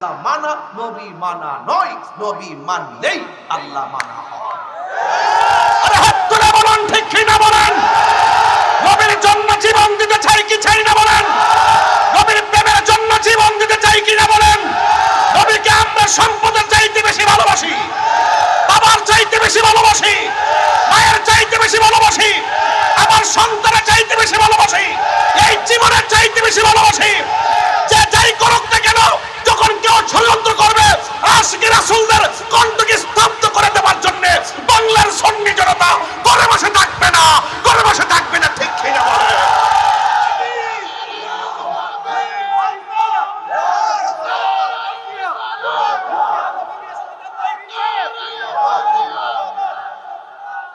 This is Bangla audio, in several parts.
আল্লাহ মানা, নবী মানা নয়, নবী মানলেই আল্লাহ মানা নবীকে আমরা সম্পদের চাইতে বেশি ভালোবাসি, বাবার চাইতে বেশি ভালোবাসি, মায়ের চাইতে বেশি ভালোবাসি, আমার সন্তানের চাইতে বেশি ভালোবাসি, এই জীবনের চাইতে বেশি ভালোবাসি। যে যাই করুক যখন কেউ ষড়যন্ত্র করবে, আশিকি রাসূলদের কণ্ঠকে স্তব্ধ করে দেওয়ার জন্য বাংলার সন্নি ঘরে বসে থাকবে না ঘরে বসে থাকবে না, ঠিক খেয়ে বলে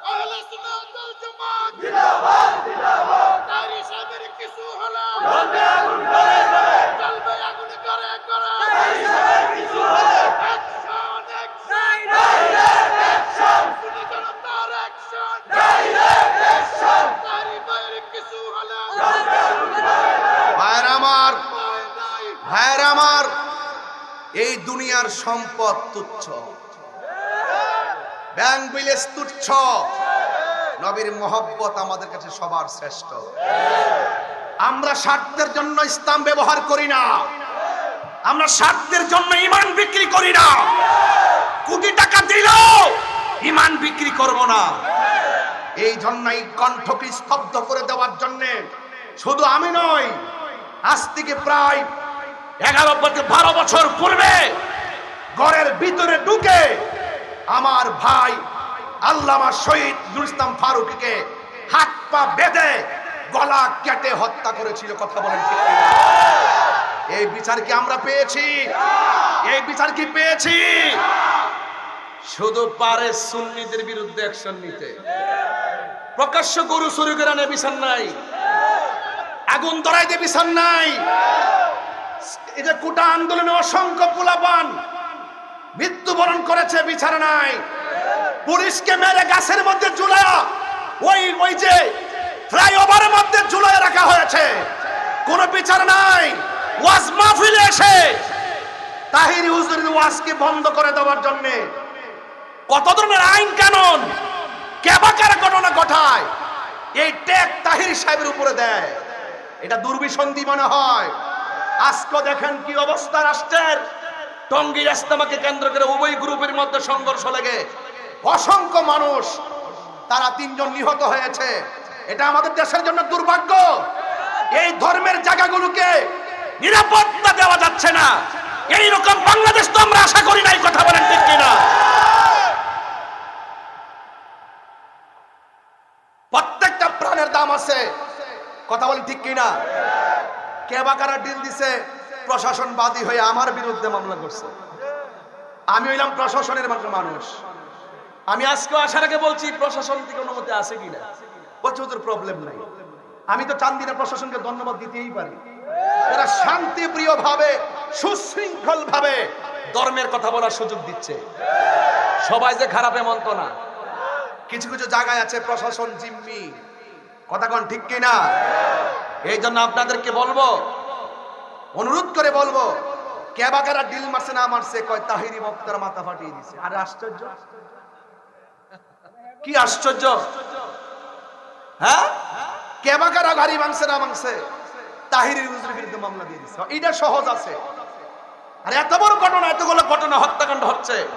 আহলে সুন্নাত ওয়াল জামাত জিন্দাবাদ জিন্দাবাদ তারি সাহেবের কিছু হলো জ্বলবে আগুন করে করে জ্বলবে আগুন করে করে তারি সাহেবের কিছু হলো action action direct action Sunni জনতার অ্যাকশন ডাইরেক্ট অ্যাকশন তারি ভাইয়ের কিছু হলো জ্বলবে আগুন করে ভাইয়ের আমার ভয় নাই ভাইয়ের আমার এই দুনিয়ার সম্পদ তুচ্ছ। ব্যাংক বিলেস তুচ্ছ। নবীর মহব্বত আমাদের কাছে সবার শ্রেষ্ঠ। আমরা স্বার্থের জন্য ইসলাম ব্যবহার করি না। আমরা স্বার্থের জন্য ইমান বিক্রি করি না। কোটি টাকা দিল ইমান বিক্রি করব না। এই জন্য এই কণ্ঠকে স্তব্ধ করে দেওয়ার জন্য শুধু আমি নই, আজ থেকে প্রায় এগারো বারো বছর পূর্বে ঘরের ভিতরে ঢুকে আমার ভাই আল্লামা শহীদ নুর ইসলাম ফারুককে হাত পা বেঁধে গলা কেটে হত্যা করেছিল, কথা বলেন এই বিচার কি আমরা পেয়েছি? এই বিচার কি পেয়েছি? শুধু পারে সুন্নিদের বিরুদ্ধে অ্যাকশন নিতে। প্রকাশ্য গরু শুরু করে আনে বিচার নাই। আগুন ধরাইতে বিচার নাই। এই যে কোটা আন্দোলনে অসংখ্য পোলাপান মৃত্যুবরণ করেছে, বিচার নাই। পুলিশকে মেরে গাছের মধ্যে ঝুলায়া, ওই ওই যে ফ্লাইওভারের মধ্যে ঝুলায় রাখা হয়েছে। কোনো বিচার নাই। ওয়াজ মাহফিলে এসে তাহির হুজুরের ওয়াজকে বন্ধ করে দেওয়ার জন্য কত ধরনের আইন কানুন, কেবাকার ঘটনা ঘটায়, এই ট্যাগ তাহির সাহেবের উপরে দেয়। এটা দুর্বিসন্ধি মনে হয়। আজকে দেখেন কি অবস্থা রাষ্ট্রের। টঙ্গী রাস্তামাকে কেন্দ্র করে উভয় গ্রুপের মধ্যে সংঘর্ষ লেগে। অসংখ্য মানুষ, তারা তিনজন নিহত হয়েছে। এটা আমাদের দেশের জন্য দুর্ভাগ্য। এই ধর্মের জায়গাগুলোকে নিরাপত্তা দেওয়া যাচ্ছে না। এই রকম বাংলাদেশ তো আমরা আশা করি নাই, কথা বলেন ঠিক কিনা? প্রত্যেকটা প্রাণের দাম আছে। কথা বলি ঠিক কিনা? কে বা ডিল দিছে? প্রশাসন বাদী হয়ে আমার বিরুদ্ধে মামলা করছে। আমি হইলাম প্রশাসনের মাত্র মানুষ। আমি আজকে আসার আগে বলছি, প্রশাসন থেকে অনুমতি আছে কিনা? বলছে ওদের প্রবলেম নাই। আমি তো চান্দিনা প্রশাসনকে ধন্যবাদ দিতেই পারি। এরা শান্তিপ্রিয় ভাবে সুশৃঙ্খল ভাবে ধর্মের কথা বলার সুযোগ দিচ্ছে। সবাই যে খারাপ এমন তো না। কিছু কিছু জায়গায় আছে প্রশাসন জিম্মি। কথা কোন ঠিক কিনা? এই জন্য আপনাদেরকে বলব অনুরোধ করে বলব কেবাকারা ডিল মারছে না মারছে, কয় তাহিরি বক্তার মাথা ফাটিয়ে দিছে। আরে আশ্চর্য। কি আশ্চর্য। হ্যাঁ? কেবাকারা গাড়ি মাংসে না মাংসে তাহিরি হুজুরের বিরুদ্ধে মামলা দিয়ে দিছে। এটা সহজ আছে। আর এত বড় ঘটনা, এতগুলো ঘটনা হত্যাকাণ্ড হচ্ছে।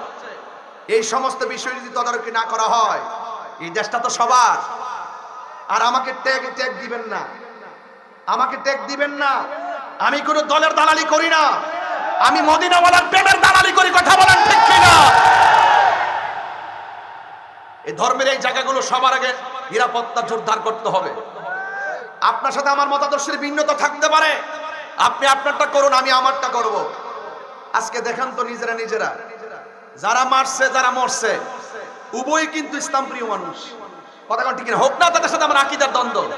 এই সমস্ত বিষয় যদি তদারকি না করা হয়, এই দেশটা তো সবার। আর আমাকে ট্যাগ ট্যাগ দিবেন না। আমাকে ট্যাগ দিবেন না। আমি কোনো দলের দালালি করি না। আমি মদিনাওয়ালার প্রেমের দালালি করি, কথা বলেন ঠিক কিনা? এই ধর্মের এই জায়গাগুলো সবার আগে নিরাপত্তা জোরদার করতে হবে। আপনার সাথে আমার মতাদর্শের ভিন্নতা থাকতে পারে। আপনি আপনারটা করুন, আমি আমারটা করব। আজকে দেখান তো নিজেরা নিজেরা। যারা মারছে, যারা মরছে উভয় কিন্তু ইসলাম প্রিয় মানুষ। কথা ঠিক হোক না, তাদের সাথে আমার আকিদার দ্বন্দ্ব।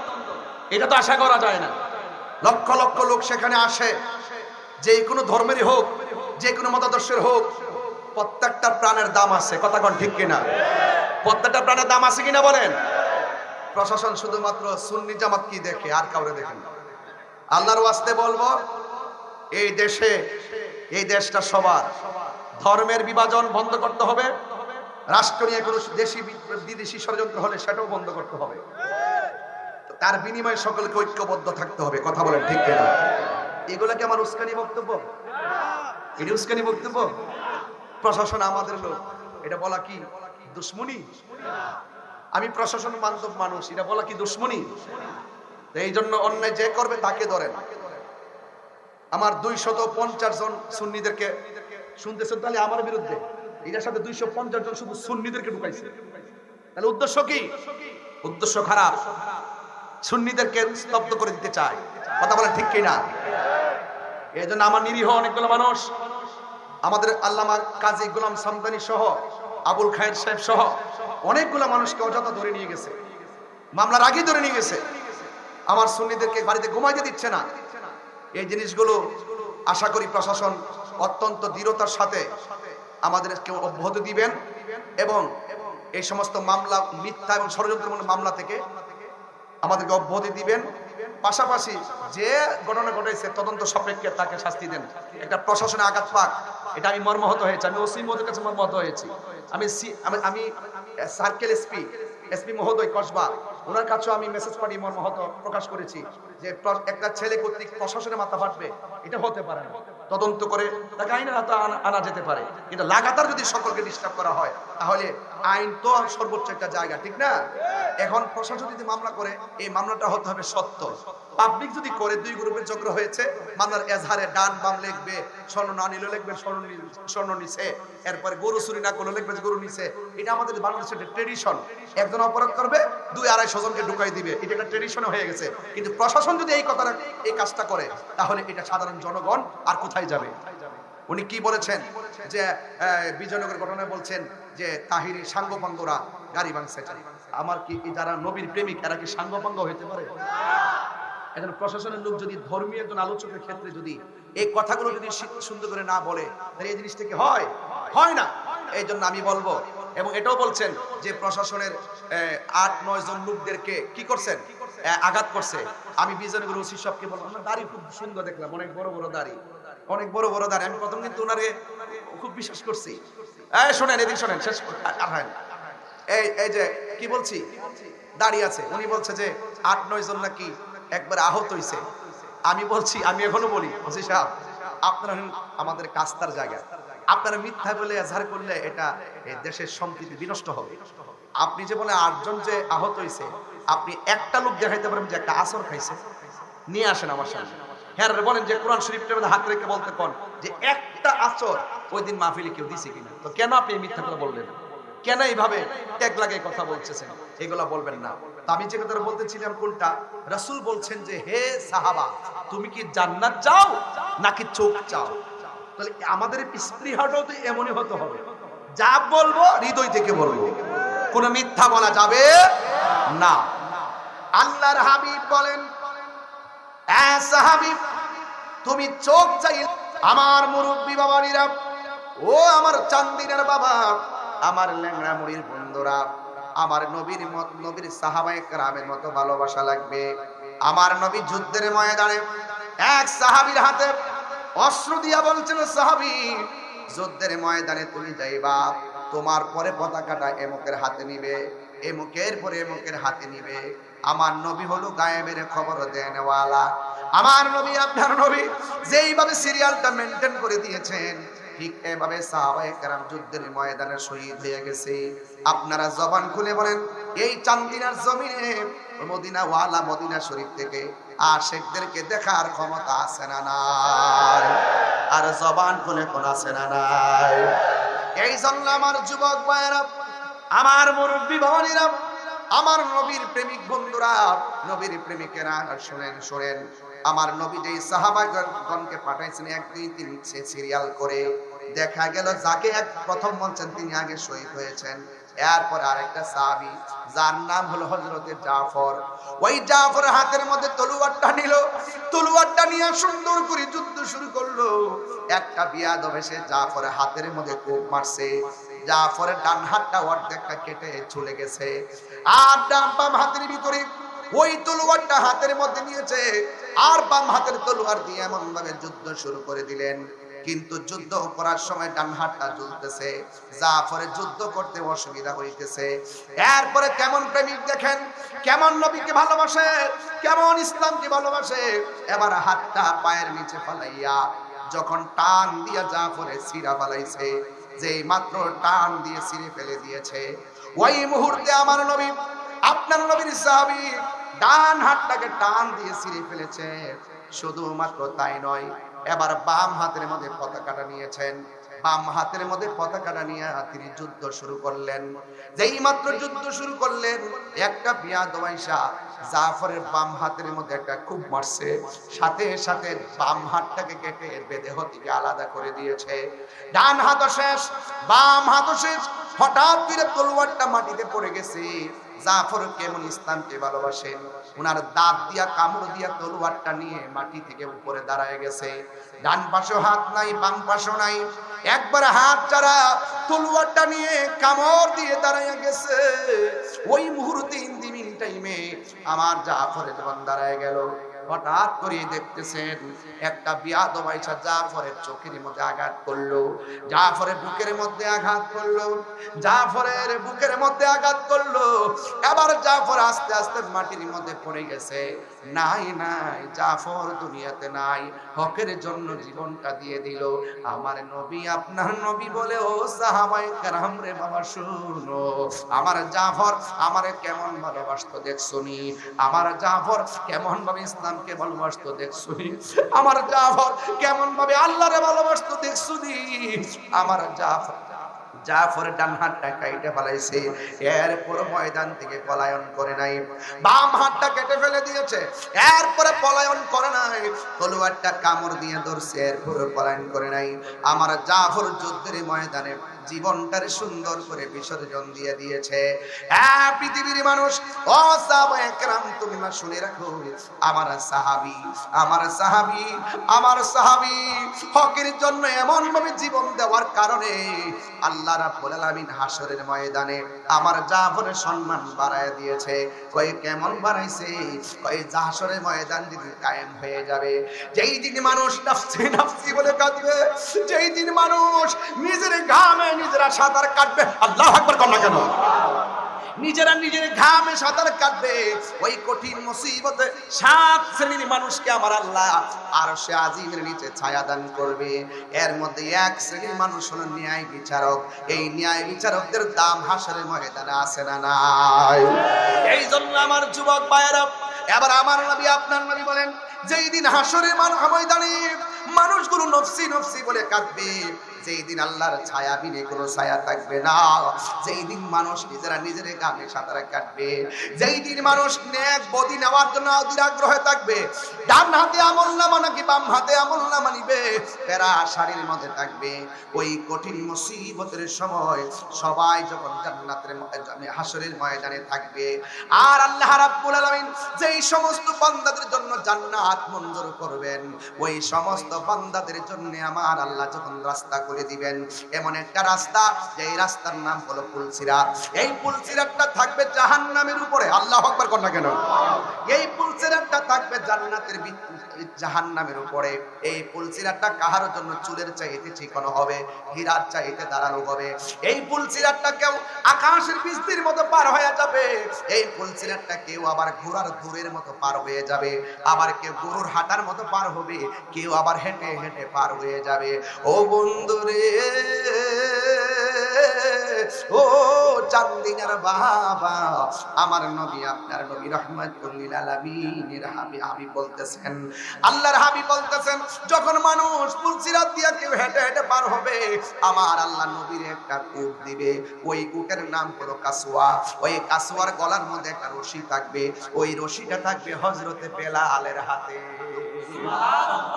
এটা তো আশা করা যায় না। লক্ষ লক্ষ লোক সেখানে আসে। যে কোনো ধর্মেরই হোক, যে কোনো মতাদর্শের হোক, প্রত্যেকটা প্রাণের দাম আছে। কথা কোন ঠিক কিনা? প্রত্যেকটা প্রাণের দাম আছে কিনা বলেন? প্রশাসন শুধুমাত্র সুন্নি জামাত কি দেখে? আর কাউরে দেখেন আল্লাহর ওয়াস্তে বলব, এই দেশে, এই দেশটা সবার। ধর্মের বিভাজন বন্ধ করতে হবে। রাষ্ট্র নিয়ে কোনো দেশি, বিদেশি ষড়যন্ত্র হলে সেটাও বন্ধ করতে হবে। তার বিনিময়ে সকলকে ঐক্যবদ্ধ থাকতে হবে, কথা বলেন ঠিক কিনা? এগুলা কি আমার উস্কানি বক্তব্য? এটা উস্কানি বক্তব্য? প্রশাসন আমাদের লোক। এটা বলা কি দুশ্মনী? আমি প্রশাসন বান্ধব মানুষ, এটা বলা কি দুশ্মনী? এই জন্য অন্যায় যে করবে তাকে ধরেন আমার দুইশত পঞ্চাশ জন সুন্নিদেরকে শুনতেছেন, তাহলে আমার বিরুদ্ধে? এটার সাথে দুইশো পঞ্চাশ জন শুধু সুন্নিদেরকে ঢুকাইছে। তাহলে উদ্দেশ্য কি? উদ্দেশ্য খারাপ। সুন্নিদেরকে স্তব্ধ করে দিতে চায়। কথা বলেন ঠিক কিনা? এই জন্য আমার নিরীহ অনেকগুলো মানুষ, আমাদের আল্লামা কাজী গোলাম সামদানি সহ, আবুল খায়ের সাহেব সহ, অনেকগুলো মানুষকে অযথা ধরে নিয়ে গেছে। মামলার আগেই ধরে নিয়ে গেছে। আমার সুন্নিদেরকে বাড়িতে ঘুমাইতে দিচ্ছে না। এই জিনিসগুলো আশা করি প্রশাসন অত্যন্ত দৃঢ়তার সাথে আমাদেরকে অব্যাহত দিবেন এবং এই সমস্ত মামলা, মিথ্যা এবং ষড়যন্ত্রমূলক মামলা থেকে আমাদেরকে অব্যাহতি দিবেন। পাশাপাশি যে ঘটনা ঘটেছে, তদন্ত সাপেক্ষে তাকে শাস্তি দেন। একটা প্রশাসনে আঘাত পাক, এটা আমি মর্মাহত হয়েছি। আমি ওসি মহোদয়ের কাছে মর্মাহত হয়েছি। আমি আমি- সার্কেল এসপি এসপি মহোদয় কসবা, ওনার কাছেও আমি মেসেজ পাঠিয়ে মর্মাহত প্রকাশ করেছি যে একটা ছেলে কর্তৃক প্রশাসনে মাথা ফাটবে। এটা হতে পারে না। তদন্ত করে তাকে আইনের হাতে আনা যেতে পারে। কিন্তু লাগাতার যদি সকলকে ডিস্টার্ব করা হয়, তাহলে আইন তো সর্বোচ্চ একটা জায়গা, ঠিক না? এখন প্রশাসন যদি মামলা করে, এই মামলাটা হতে হবে সত্য। পাবলিক যদি করে, দুই গ্রুপের চক্র হয়েছে। মামলার এজাহারে ডান বাম লিখবে, স্বর্ণ না নিলে লিখবে, স্বর্ণ স্বর্ণ নিছে। এরপরে গরু চুরি না করলে লিখবে গরু নিছে। এটা আমাদের বাংলাদেশের ট্রেডিশন একজন অপরাধ করবে, দুই আড়াইশো জনকে ঢুকাই দিবে। এটা একটা ট্রেডিশন হয়ে গেছে। কিন্তু প্রশাসন যদি এই কথাটা এই কাজটা করে, তাহলে এটা সাধারণ জনগণ আর কোথায় যাবে? উনি কি বলেছেন? যে বিজয়নগর ঘটনায় বলছেন যে তাহিরি সাঙ্গপাঙ্গরা গাড়ি ভাঙছে। আমার কি যারা নবীর প্রেমিক, এরা কি সাঙ্গপাঙ্গ হইতে পারে? এখন প্রশাসনের লোক যদি ধর্মীয় একজন আলোচকের ক্ষেত্রে যদি এই কথাগুলো যদি সুন্দর করে না বলে, তাহলে এই জিনিসটা কি হয়? হয় না। এই জন্য আমি বলব, এবং এটাও বলছেন যে, প্রশাসনের আট, নয় জন লোকদেরকে কি করছেন? আঘাত করছে। আমি বিজয়নগর ওসি সবকে বললাম "আপনার দাড়ি খুব সুন্দর দেখলাম, অনেক বড় বড় দাড়ি। অনেক বড় বড় দাড়ি আমি প্রথম কিন্তু ওনারে খুব বিশ্বাস করছি। এই শোনেন, এদিন শোনেন, শেষ। এই এই যে, কি বলছি? দাঁড়িয়ে আছে। উনি বলছে যে, আট, নয় জন নাকি একবার আহত হইছে। আমি বলছি, আমি এখনও বলি, ওসি সাহেব, আপনারা আমাদের কাস্তার জায়গা। আপনারা মিথ্যা বলে এজাহার করলে এটা দেশের সম্প্রীতি বিনষ্ট হবে। আপনি যে বলে আটজন যে আহত হইছে, আপনি একটা লোক দেখাইতে পারেন যে একটা আসর খাইছে। নিয়ে আসেন আমার সামনে। হ্যাঁ বলেন যে কোরআন শরীফটার মধ্যে হাত রেখে বলতে কোন? যে একটা আসর ওই দিন মাহফিলে কেউ দিছে কিনা? তো কেন আপনি মিথ্যা কথা বললেন? কেন এইভাবে ট্যাগ লাগিয়ে কথা বলতেছেন? এগুলা বলবেন না। আমি যে কথাটা বলতেছিলাম, কোনটা? রাসূল বলছেন যে, হে সাহাবা, তুমি কি জান্নাত চাও নাকি চোখ চাও? তাহলে আমাদের স্পৃহাটাও তো এমনই হতে হবে। যা বলব হৃদয় থেকে বলব। কোনো মিথ্যা বলা যাবে না। আল্লাহর হাবিব বলেন "এ সাহাবী, তুমি চোখ চাই আমার মুরব্বী বাবারিরা ও আমার চান্দিনের বাবা আমার ল্যাংড়া মুড়ির বন্ধুরা আমার নবীর মত নবীর সাহাবায়ে কেরামের মতো ভালোবাসা লাগবে। আমার নবী যুদ্ধের ময়দানে এক সাহাবীর হাতে অস্ত্র দিয়া বলছিল সাহাবী যুদ্ধের ময়দানে তুমি যাইবা তোমার পরে পতাকাটা এমকের হাতে নিবে এমুকের পরে এমুকের হাতে নিবে। আমার নবী হলো গায়েবের খবর দেনওয়ালা। আমার নবী, আপনার নবী, যেইভাবে সিরিয়ালটা মেনটেন করে দিয়েছেন, ঠিক এভাবে সাহাবায়ে কেরাম যুদ্ধের ময়দানে শহীদ হয়ে গেছে। আপনারা জবান খুলে বলেন, এই চান্দিনার জমিনে মদিনা ওয়ালা মদিনা শরীফ থেকে আশেকদেরকে দেখার ক্ষমতা আছে না নাই? আর জবান খুলে কোন আছে না নাই? এই জন্য আমার যুবক ভাইয়েরা, আমার মুরব্বী ভবানীরা আমার নবীর প্রেমিক বন্ধুরা, নবীর প্রেমিকেরা, শুনেন শুনেন। আমার নবী যেই সাহাবাগণকে পাঠাইছেন, এক, দুই, তিন, সে সিরিয়াল করে দেখা গেল যাকে এক প্রথম বলছেন, তিনি আগে শহীদ হয়েছেন। এরপর আরেকটা সাহাবী, যার নাম হলো হযরতে জাফর। ওই জাফর হাতের মধ্যে তলোয়ারটা নিল, তলোয়ারটা নিয়ে সুন্দর করে যুদ্ধ শুরু করল। একটা বিয়াদব এসে জাফর হাতের মধ্যে কোপ মারছে জাফরের ডান হাতটা অর্ধেকটা কেটে চলে গেছে। আর ডান বাম হাতের ভিতরে ওই তলোয়ারটা হাতের মধ্যে নিয়েছে। আর বাম হাতের তলোয়ার দিয়ে এমন ভাবে যুদ্ধ শুরু করে দিলেন। কিন্তু যুদ্ধ করার সময় ডান হাতটা জ্বলতেছে। জাফরের যুদ্ধ করতে অসুবিধা হইতেছে। এরপরে কেমন প্রেমিক দেখেন, কেমন নবীকে ভালোবাসে, কেমন ইসলামকে ভালোবাসে। এবার হাতটা পায়ের নিচে ফালাইয়া যখন টান দিয়া জাফরে সিরা ফালাইছে যেই মাত্র টান দিয়ে ছিঁড়ে ফেলে দিয়েছে। ওই মুহূর্তে আমার নবী, আপনার নবীর সাহাবী ডান হাতটাকে টান দিয়ে ছিঁড়ে ফেলেছে। শুধুমাত্র তাই নয়, এবার বাম হাতের মধ্যে পতাকাটা নিয়েছেন। বাম হাতের মধ্যে পতাকাটা নিয়ে তিনি যুদ্ধ শুরু করলেন। যেই মাত্র যুদ্ধ শুরু করলেন, একটা বিয়া দোয়াইশা জাফরের বাম হাতের মধ্যে একটা খুব মারছে। সাথে সাথে বাম হাতটাকে কেটে বেদেহ থেকে আলাদা করে দিয়েছে। ডান হাত শেষ বাম হাত শেষ হঠাৎ করে তলোয়ারটা মাটিতে পড়ে গেছে। জাফর কেমন ইসলামকে ভালোবাসেন উনার দাঁত দিয়া, কামড় দিয়া তলোয়ারটা নিয়ে মাটি থেকে উপরে দাঁড়ায় গেছে। ডান পাশে হাত নাই, বাম পাশে নাই। একবার হাত ছাড়া তলোয়ারটা নিয়ে কামড় দিয়ে দাঁড়ায় গেছে। ওই মুহূর্তে ইন্দিমিন টাইমে আমার জাফরের যখন দাঁড়ায় গেল। হঠাৎ করে দেখতেছেন, একটা বিয়া দবাইছা জাফরের চোখের মধ্যে আঘাত করল, জাফরের বুকের মধ্যে আঘাত করল, জাফরের বুকের মধ্যে আঘাত করল। এবার জাফর আস্তে আস্তে মাটির মধ্যে পড়ে গেছে। নাই নাই, জাফর দুনিয়াতে নাই। হকের জন্য জীবনটা দিয়ে দিল। আমার নবী, আপনার নবী বলে, ও সাহাবাই কারাম রে বাবা, শুনো। আমার জাফর আমারে কেমন ভালোবাসতো দেখছুনি আমার জাফর কেমন ভাবে ইসলামকে ভালোবাসতো, দেখছুনি? আমার জাফর কেমন ভাবে আল্লাহরে ভালোবাসতো, দেখছুনি? আমার জাফর ময়দান থেকে পলায়ন করে নাই। বাম হাতটা কেটে ফেলে দিয়েছে, এরপরে পলায়ন করে কামড় দিয়ে ধরছে পলায়ন করে নাই। আমার জাফর যুদ্ধের ময়দানে জীবনটারে সুন্দর করে বিসর্জন দিয়ে দিয়েছে। হ্যাঁ পৃথিবীর মানুষ, ও তুমি না শুনে রাখো, আমার সাহাবী আমার সাহাবী আমার সাহাবী, হকের জন্য এমন ভাবে জীবন দেওয়ার কারণে আল্লাহ রাব্বুল হাসরের ময়দানে আমার জাফরের সম্মান বাড়ায় দিয়েছে। কই কেমন বাড়াইছে? কই হাসরের ময়দান যদি কায়েম হয়ে যাবে। যেই দিন মানুষ নাফসি নাফসি বলে কাঁদবে, যেই দিন মানুষ নিজের ঘামে নিজেরা সাঁতার কাটবে, আল্লাহ আকবার কর না কেন? নিজেরা নিজের ঘামে সাঁতার কাটবে, ওই কঠিন মুসিবতে সাত শ্রেণির মানুষকে আমার আল্লাহ আর সে আজিমের নিচে ছায়া দান করবে। এর মধ্যে এক শ্রেণির মানুষ হলো ন্যায় বিচারক। এই ন্যায় বিচারকদের দাম হাসরের ময়দানে আছে না নাই? এই জন্য আমার যুবক ভাইয়েরা, এবার আমার নবী, আপনার নবী বলেন, যেই দিন হাসরের মান ময়দানে মানুষগুলো নফসি নফসি বলে কাঁদবে যেই দিন আল্লাহর ছায়া বিনে কোনো ছায়া থাকবে না, যেই দিন মানুষ নিজেরা নিজের গানে সাঁতারে কাটবে, যেই দিন মানুষ নেক বদি নেওয়ার জন্য অধীর আগ্রহে থাকবে, ডান হাতে আমল নামা নাকি বাম হাতে আমল নামা নিবে পেরা শাড়ির মধ্যে থাকবে। ওই কঠিন মুসিবতের সময় সবাই যখন জান্নাতের হাসরের ময়দানে থাকবে। আর আল্লাহ রাব্বুল আলামিন যেই সমস্ত বান্দাদের জন্য জান্নাত মঞ্জুর করবেন, ওই সমস্ত বান্দাদের জন্য আমার আল্লাহ যখন রাস্তা করে দিবেন। এমন একটা রাস্তা, যেই রাস্তার নাম হলো পুলসিরাত এই পুলসিরাতটা থাকবে জাহান্নামের উপরে। আল্লাহ আকবার না কেন? এই পুলসিরাতটা থাকবে জান্নাতের জাহান্নামের উপরে। এই পুলসিরাতটা কাহার জন্য চুলের চাইতে চিকনো হবে, হীরার চাইতে দাঁড়ানো হবে? এই পুলসিরাতটা কেউ আকাশের বৃষ্টির মতো পার হয়ে যাবে। এই পুলসিরাতটা কেউ আবার ঘোড়ার দূরের মতো পার হয়ে যাবে। আবার কেউ গরুর হাঁটার মতো পার হবে। কেউ আবার হেঁটে হেঁটে পার হয়ে যাবে। ও বন্ধুরে ও চান্দিনার বাবা, আমার নবী, আপনার নবী রহমাতুল্লিল আলামিনের হাবি হাবি বলতেছেন। আল্লাহর হাবি বলতেছেন, যখন মানুষ পুলসিরাত দিয়া কেউ হেঁটে হেঁটে পার হবে, আমার আল্লাহ নবীর একটা কূপ দিবে। ওই কূপের নাম হলো কাসুয়া ওই কাসুয়ার গলার মধ্যে একটা রশি থাকবে। ওই রশিটা থাকবে হজরতে পেলা বেলালের হাতে।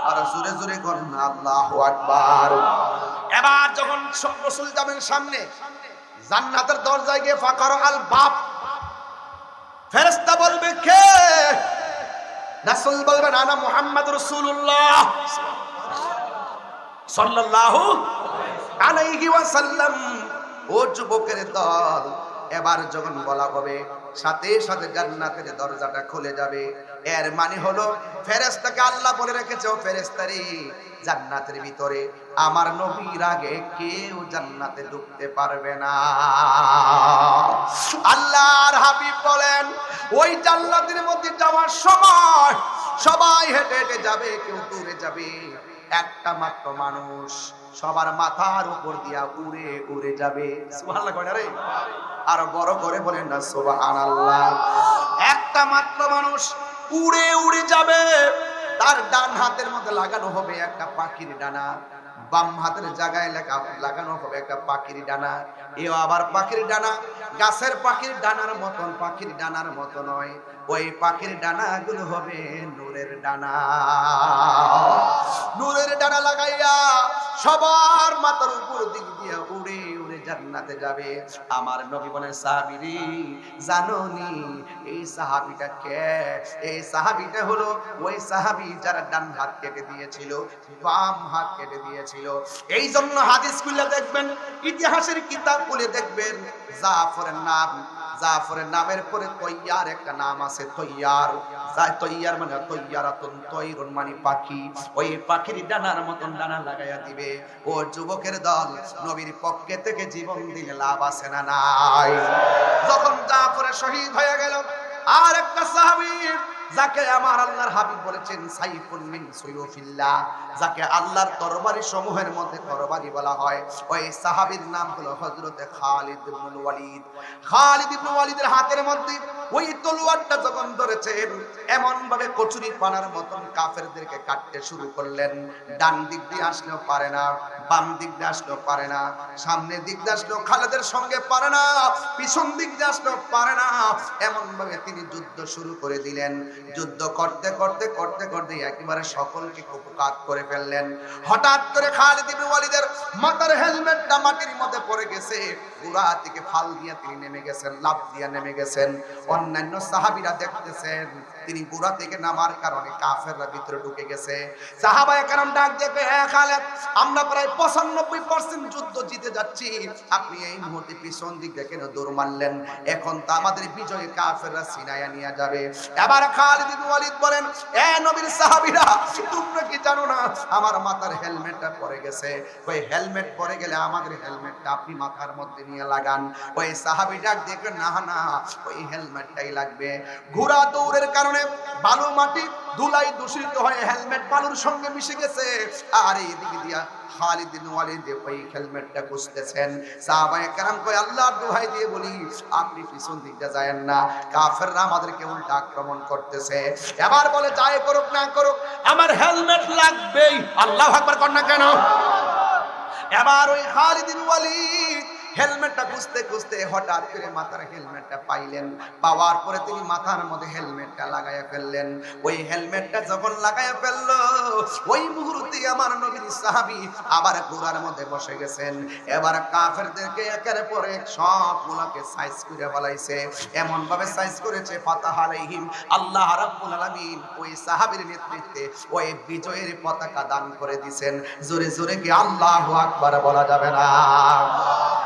আর জোরে জোরে করুন আল্লাহু আকবার। এবার যখন রসুল যাবেন সামনে, জান্নাতের দরজায় গিয়ে ফাঁকার আল বাপ। ফেরেশতা বলবে, কে? রাসূল মুহাম্মদ রাসূলুল্লাহ। সাল্লাল্লাহু আলাইহি ওয়াসাল্লাম। ও যুবকের দল, এবার যখন বলা হবে, সাথে সাথে জান্নাতের দরজাটা খুলে যাবে। এর মানে হলো, ফেরেশতাকে আল্লাহ বলে রেখেছে, ও ফেরেশতারি জান্নাতের ভিতরে। আমার নবীর আগে কেউ জান্নাতে ঢুকতে পারবে না। আল্লাহর হাবিব বলেন, ওই জান্নাতের মধ্যে যাওয়ার সময় সবাই হেঁটে হেঁটে যাবে, কেউ দূরে যাবে। একটা মাত্র মানুষ সবার মাথার উপর দিয়া উড়ে উড়ে যাবে। আর বড় করে বলেন না, সুবহানাল্লাহ। একটা মাত্র মানুষ উড়ে উড়ে যাবে। তার ডান হাতের মধ্যে লাগানো হবে একটা পাখির ডানা, বাম হাতের জায়গায় লেখা, লাগানো হবে একটা পাখির ডানা। এও আবার পাখির ডানা, গাছের পাখির ডানার মতন, পাখির ডানার মতো নয়। ওই পাখির ডানাগুলো হবে নূরের ডানা। নূরের ডানা লাগাইয়া সবার মাথার উপর দিক দিয়ে উড়ে উড়ে জান্নাতে যাবে। আমার নবী বলেন সাহাবিরি জানোনি, এই সাহাবিটা কে? এই সাহাবিটা হলো ওই সাহাবি যারা ডান হাত কেটে দিয়েছিল, বাম হাত কেটে দিয়েছিল। এই জন্য হাদিস খুলে দেখবেন, ইতিহাসের কিতাব খুলে দেখবেন, জাফরের নাম জাফরের নামের পরে তৈয়ার, একটা নাম আছে তৈয়ার। তৈয়ার মানে তৈয়ারাতুন তৈরুন মানে পাখি। ওই পাখির ডানার মতন ডানা লাগাইয়া দিবে। ও যুবকের দল, নবীর পক্ষে থেকে জীবন দিলে লাভ আছে না নাই। যখন জাফরে শহীদ হয়ে গেল, আর একটা সাহাবী যাকে আমার আল্লাহর হাবিব বলেছেন, সাইফুন মিন সুয়ুফিল্লাহ, যাকে আল্লাহর তরবারি সমূহের মধ্যে তরবারি বলা হয়। ওই সাহাবীর নাম হলো হযরতে খালিদ ইবনে ওয়ালিদ। খালিদ ইবনে ওয়ালিদের হাতের মধ্যে ওই তলোয়ারটা যখন ধরেছেন এমন ভাবে কচুরি পানার মতন কাফেরদেরকে কাটতে শুরু করলেন। ডান দিক দিয়ে আসলেও পারে না, বাম দিক দিয়ে আসলেও পারে না, সামনের দিক দিয়ে আসলেও খালেদের সঙ্গে পারে না, পিছন দিক দিয়ে আসলেও পারে না। এমন ভাবে তিনি যুদ্ধ শুরু করে দিলেন। যুদ্ধ করতে করতে করতে করতে একেবারে সকলকে কুপকাত করে ফেললেন। হঠাৎ করে খালিদ ইবনে ওয়ালিদের মাথার হেলমেটটা মাটির মধ্যে পড়ে গেছে। পুরা থেকে ফাল দিয়ে তিনি নেমে গেছেন, লাফ দিয়ে নেমে গেছেন। অন্যান্য সাহাবিরা দেখতেছেন। তিনি গুড়া থেকে নামার কারণে কাফেররা ভিতরে ঢুকে গেছে। সাহাবায়ে কারণ ডাক দেখে হ্যাঁ খালেদ, আমরা প্রায় পঁচানব্বই পার্সেন্ট যুদ্ধ জিতে যাচ্ছি। আপনি এই মুহূর্তে পিছন দিক কেন দৌড় মারলেন? এখন তো আমাদের বিজয় কাফেররা সিনায়া নিয়ে যাবে। এবার খালিদ ইবনে ওয়ালিদ বলেন, এ নবীর সাহাবীরা, তোমরা কি জানো না, আমার মাথার হেলমেটটা পড়ে গেছে। ওই হেলমেট পড়ে গেলে আমাদের হেলমেটটা আপনি মাথার মধ্যে নিয়ে লাগান। ওই সাহাবী ডাক দেখে না না, ওই হেলমেটটাই লাগবে। ঘোড়া দৌড়ের কারণে বালু মাটি ধুলাই দূষিত হয়ে, হেলমেট বালুর সঙ্গে মিশে গেছে। আর এই দিকে দিয়া পিছন আক্রমণ করতেছে। এবার বলে, যাই করুক না করুক, আমার হেলমেট লাগবেই। আল্লাহ কর না কেন? এবার ওই খালিদ বিন ওয়ালিদ হেলমেটটা খুঁজতে খুঁজতে হঠাৎ করে মাথার হেলমেটটা পাইলেন। পাওয়ার পরে তিনি মাথার মধ্যে হেলমেটটা লাগাইয়া ফেললেন। ওই হেলমেটটা যখন লাগাইয়া ফেলল, ওই মুহূর্তে আমার নবীর সাহাবী আবার ঘোড়ার মধ্যে বসে গেছেন। এবার কাফেরদেরকে একের পর এক সবগুলোকে সাইজ করে ফেলাইছে। এমন ভাবে সাইজ করেছে, ফাতাহ আলাইহিম। আল্লাহ রাব্বুল আলামিন ওই সাহাবীর নেতৃত্বে ওই বিজয়ের পতাকা দান করে দিবেন জোরে জোরে কি আল্লাহু আকবার বলা যাবে না?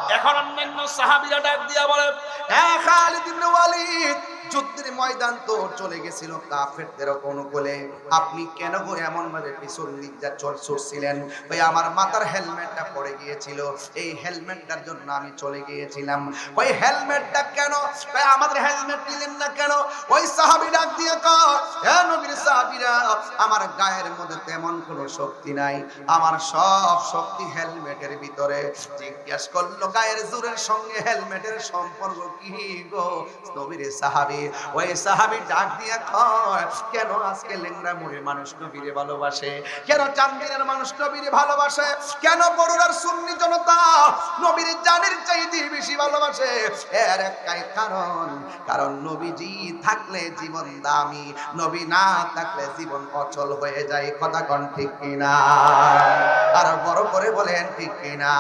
এখন অন্যান্য সাহাবিরা ডাক দিয়া বলে হ্যাঁ খালিদ ইবনে ওয়ালিদ যুদ্ধের ময়দান তো চলে গেছিল কাফেরদের অনুকূলে। আপনি কেন গো এমন ভাবে পিছন যা চল ছুটছিলেন ওই আমার মাথার হেলমেটটা পড়ে গিয়েছিল। এই হেলমেটটার জন্য আমি চলে গিয়েছিলাম। ওই হেলমেটটা কেন? ওই আমাদের হেলমেট নিলেন না কেন? ওই সাহাবী ডাক দিয়ে কর সাহাবীরা, আমার গায়ের মধ্যে তেমন কোনো শক্তি নাই। আমার সব শক্তি হেলমেটের ভিতরে। জিজ্ঞেস করল, গায়ের জোরের সঙ্গে হেলমেটের সম্পর্ক কি গো? নবীর সাহাবী ওই সাহাবী ডাক দিয়ে কয়, কেন আজকে লেংরা মুড়ি মানুষ নবীরে ভালোবাসে? কেন চান্দিনের মানুষ নবীরে ভালোবাসে? কেন বড়ুরার সুন্নি জনতা নবীর জানের চাইতে বেশি ভালোবাসে? এর একটাই কারণ কারণ নবীজি থাকলে জীবন দামি, নবী না থাকলে জীবন অচল হয়ে যায়। কথা কন ঠিক কিনা? আর বড় করে বলেন ঠিক কিনা?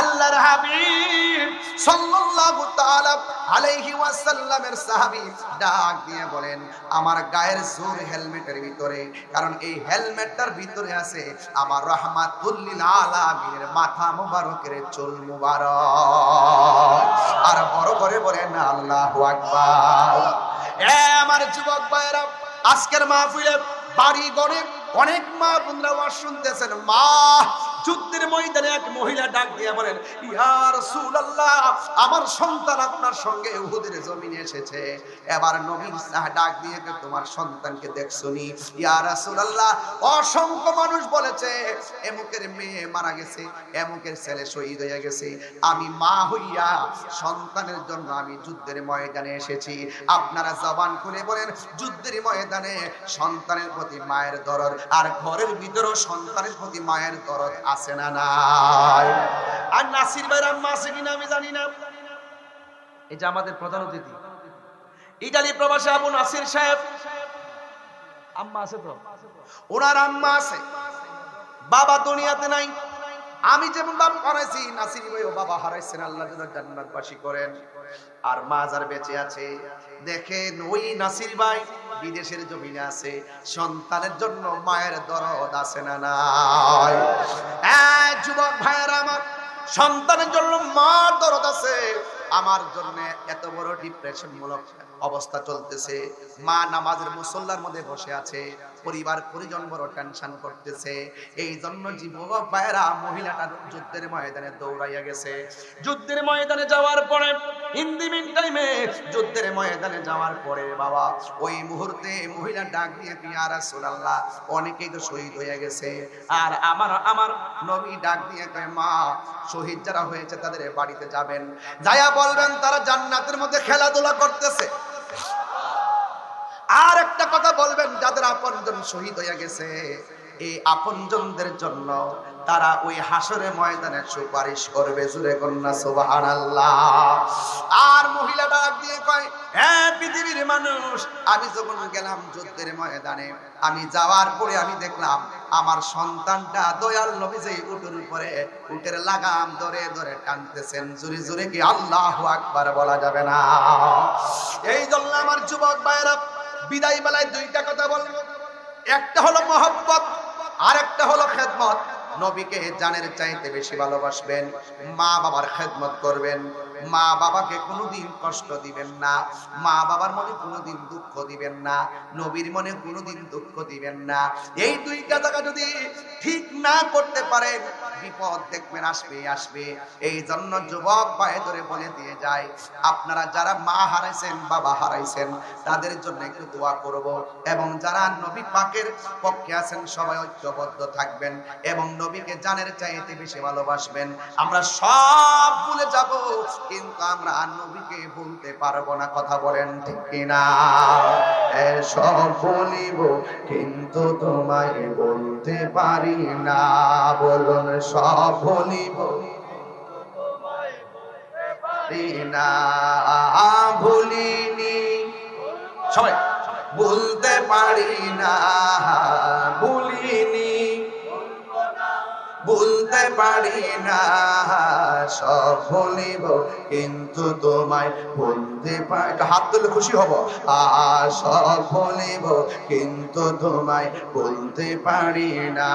আল্লাহর হাবিব সাল্লাল্লাহু তাআলা আলাইহি ওয়াসাল্লামের সাহাবী ডাক দিয়ে বলেন, আমার গায়ের জোর হেলমেটের ভিতরে, কারণ এই হেলমেটটার ভিতরে আছে আমার রহমাতুল্লিল আলামিনের মাথা মুবারকের চুল মুবারক। আর বড় করে বলেন, আল্লাহু আকবার। এ আমার যুবক ভাইরা আজকের মাহফিলে বাড়ি গরিব অনেক মা বোনরা শুনতেছেন। মা যুদ্ধের ময়দানে এক মহিলা ডাক দিয়ে বলেন, ইয়া রাসূলুল্লাহ, আমার সন্তান আপনার সঙ্গে উহুদের জমিনে এসেছে। এবার নবী সাহ ডাক দিয়ে তোমার সন্তানকে দেখছনি? ইয়া রাসূলুল্লাহ, অসংখ্য মানুষ বলেছে, এমুকের মেয়ে মারা গেছে, এমুকের ছেলে শহীদ হয়ে গেছে। আমি মা হইয়া সন্তানের জন্য আমি যুদ্ধের ময়দানে এসেছি। আপনারা জবান খুলে বলেন, যুদ্ধের ময়দানে সন্তানের প্রতি মায়ের দরদ, আর ঘরের ভিতরেও সন্তানের প্রতি মায়ের দরদ আছে না নাই? আর নাসির ভাইয়ের আম্মা আছে কিনা আমি জানি না। এই যে আমাদের প্রধান অতিথি ইটালি প্রবাসী আবু নাসির সাহেব। আম্মা আছে তো? ওনার আম্মা আছে। বাবা দুনিয়াতে নাই। আমি যেমন বাপ হারাইছি, নাসির ভাইও বাবা হারাইছেন, আল্লাহ যেন জান্নাতবাসী করেন। আর মা যার বেঁচে আছে, দেখেন ওই নাসির ভাই বিদেশের জমিনে আছে, সন্তানের জন্য মায়ের দরদ আছে না নাই? যুবক ভাইয়েরা আমার, সন্তানের জন্য মার দরদ আছে। আমার জন্য এত বড় ডিপ্রেশন মূলক অবস্থা চলতেছে। মা নামাজের মুসল্লার মধ্যে বসে আছে। পরিবার পরিজন বড় টেনশন করতেছে। এই জন্য যুবক ভাইয়েরা মহিলাটা যুদ্ধের ময়দানে দৌড়াইয়া গেছে। যুদ্ধের ময়দানে যাওয়ার পরে, হিন্দি মিন টাইমে যুদ্ধের ময়দানে যাওয়ার পরে বাবা, ওই মুহূর্তে মহিলা ডাক দিয়ে পিয়া রাসূলুল্লাহ, অনেকেই তো শহীদ হয়ে গেছে। আর আমার আমার নবী ডাক দিয়ে কয়, মা, শহীদ যারা হয়েছে তাদের বাড়িতে যাবেন। যায়া বলবেন, তারা জান্নাতের মধ্যে খেলাধুলা করতেছে। আর একটা কথা বলবেন, যাদের আপনজন শহীদ হয়ে গেছে, এই আপনজনদের জন্য তারা ওই হাসরে ময়দানে সুপারিশ করবে জুরে কন্যা, সুবহানাল্লাহ। আর মহিলা ডাক দিয়ে কয় হ্যাঁ পৃথিবীর মানুষ, আমি যখন গেলাম যুদ্ধের ময়দানে, আমি যাওয়ার পরে আমি দেখলাম আমার সন্তানটা দয়াল নবী যে উটের উপরে, উটের লাগাম ধরে ধরে টানতেছেন জুরে জুরে কি আল্লাহু আকবার বলা যাবে না। এই জন্য আমার যুবক ভাইরা বিদায় বেলায় দুইটা কথা বলব। একটা হলো মহব্বত আর একটা হলো খেদমত। নবীকে জানের চাইতে বেশি ভালোবাসবেন মা বাবার খেদমত করবেন। মা বাবাকে কোনোদিন কষ্ট দিবেন না। মা বাবার মনে কোনোদিন দুঃখ দিবেন না। নবীর মনে কোনোদিন দুঃখ দিবেন না। এই দুইটা জায়গা যদি ঠিক না করতে পারেন, বিপদ দেখবেন, আসবে আসবে। এই জন্য যুবক পায়ে ধরে বলে দিয়ে যায়, আপনারা যারা মা হারাইছেন, বাবা হারাইছেন, তাদের জন্য একটু দোয়া করব। এবং যারা নবী পাকের পক্ষে আছেন, সবাই ঐক্যবদ্ধ থাকবেন এবং নবীকে জানের চাইতে বেশি ভালোবাসবেন। আমরা সব ভুলে যাব। কিন্তু আমরা নবীকে ভুলতে পারব না, কথা বলেন ঠিক কিনা? এসব বলিব, কিন্তু তোমায় বলতে পারি না, বলুন সব বলিব। না ভুলিনি সবাই, বলতে পারি না ভুলিনি বলতে পারি না। সব ভুলিব কিন্তু তোমায় বলতে পারি হাত তুলে খুশি হব। আর সব ভুলিব কিন্তু তোমায় বলতে পারি না।